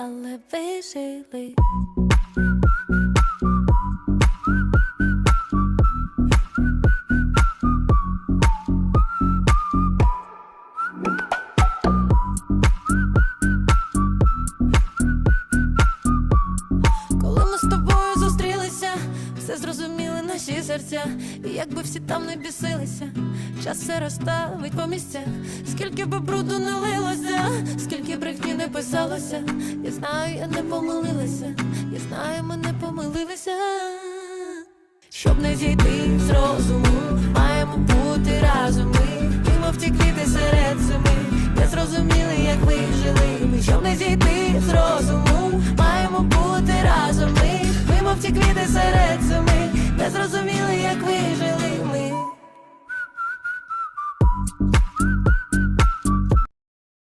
але вижили. Все зрозуміли наші серця, і якби всі там не бісилися, час все розставить по місцях, скільки би бруду не лилося, скільки брехні сталося, я знаю, я не помилилася, я знаю, ми не помилилися, щоб не зійти з розуму, маємо бути разом ми, і мов ті квіти серед зими, не зрозуміли, як ви жили, щоб не зійти з розуму, маємо бути разом ми, ми мов ті серед зими, не зрозуміли, як ви жили ми.